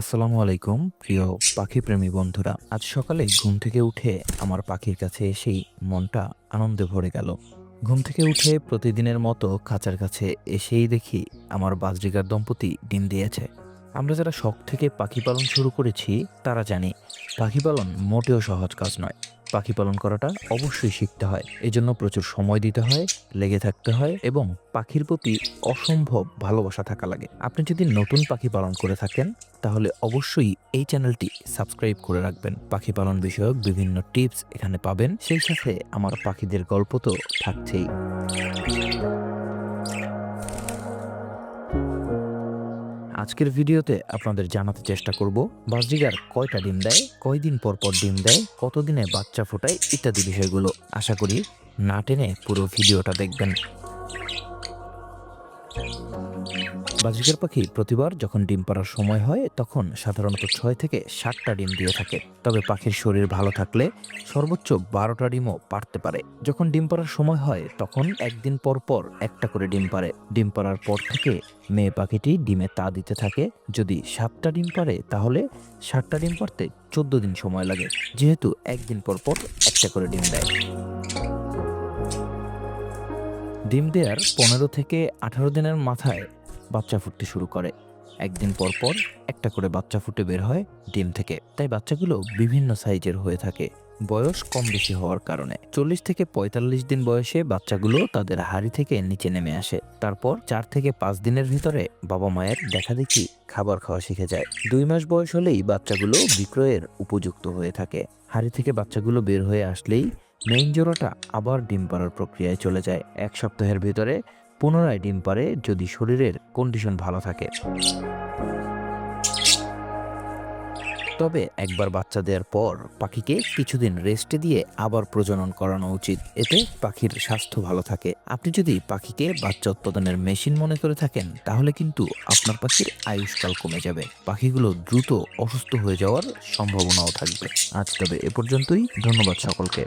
আসসালামু আলাইকুম, প্রিয় পাখি প্রেমী বন্ধুরা। আজ সকালে ঘুম থেকে উঠে আমার পাখির কাছে এসেই মনটা আনন্দে ভরে গেল। ঘুম থেকে উঠে প্রতিদিনের মতো খাঁচার কাছে এসেই দেখি আমার বাজরিকার দম্পতি ডিম দিয়েছে। আমরা যারা শখ থেকে পাখি পালন শুরু করেছি, তারা জানি, পাখি পালন মোটেও সহজ কাজ নয়। পাখি পালন করাটা অবশ্যই শিখতে হয়। এজন্য প্রচুর সময় দিতে হয়, লেগে থাকতে হয় এবং পাখির প্রতি অসম্ভব ভালোবাসা থাকা লাগে। আপনি যদি নতুন পাখি পালন করে থাকেন, তাহলে অবশ্যই এই চ্যানেলটি সাবস্ক্রাইব করে রাখবেন। পাখি পালন বিষয়ক বিভিন্ন টিপস এখানে পাবেন। সেই সাথে আমার পাখিদের গল্প তো থাকছেই। আজকের ভিডিওতে আপনাদের জানাতে চেষ্টা করব বাসডিগার কয়টা ডিম দেয়, কয়দিন পর পর ডিম দেয়, কতদিনে বাচ্চা ফোটায় ইত্যাদি বিষয়গুলো। আশা করি না টেনে পুরো ভিডিওটা দেখবেন। বাজরিকার পাখি প্রতিবার যখন ডিম পাড়ার সময় হয়, তখন সাধারণত ছয় থেকে সাতটা ডিম দিয়ে থাকে। তবে পাখির শরীর ভালো থাকলে সর্বোচ্চ বারোটা ডিমও পারতে পারে। যখন ডিম পাড়ার সময় হয়, তখন একদিন পর পর একটা করে ডিম পারে ডিম পাড়ার পর থেকে মেয়ে পাখিটি ডিমে তা দিতে থাকে। যদি সাতটা ডিম পারে তাহলে সাতটা ডিম পারতে চোদ্দ দিন সময় লাগে। যেহেতু একদিন পর পর একটা করে ডিম দেয়। ডিম দেওয়ার পনেরো থেকে আঠারো দিনের মাথায় বাচ্চা ফুটতে শুরু করে। একদিন পর পর একটা করে বাচ্চা ফুটে বের হয় ডিম থেকে। তাই বাচ্চাগুলো বিভিন্ন সাইজের হয়ে থাকে। বয়স কম বেশি হওয়ার কারণে চল্লিশ থেকে পঁয়তাল্লিশ দিন বয়সে বাচ্চাগুলো তাদের হাড়ি থেকে নিচে নেমে আসে। তারপর চার থেকে পাঁচ দিনের ভিতরে বাবা মায়ের দেখা দেখি খাবার খাওয়া শিখে যায়। দুই মাস বয়স হলেই বাচ্চাগুলো বিক্রয়ের উপযুক্ত হয়ে থাকে। হাড়ি থেকে বাচ্চাগুলো বের হয়ে আসলেই মেইন জোড়াটা আবার ডিম পাড়ার প্রক্রিয়ায় চলে যায়। এক সপ্তাহের ভিতরে পুনরায় ডিম পারে যদি শরীরের কন্ডিশন ভালো থাকে। তবে একবার বাচ্চা দেওয়ার পর পাখিকে কিছুদিন রেস্টে দিয়ে আবার প্রজনন করানো উচিত। এতে পাখির স্বাস্থ্য ভালো থাকে। আপনি যদি পাখিকে বাচ্চা উৎপাদনের মেশিন মনে করে থাকেন, তাহলে কিন্তু আপনার পাখির আয়ুষ্কাল কমে যাবে। পাখিগুলো দ্রুত অসুস্থ হয়ে যাওয়ার সম্ভাবনাও থাকবে। আজ তবে এ পর্যন্তই। ধন্যবাদ সকলকে।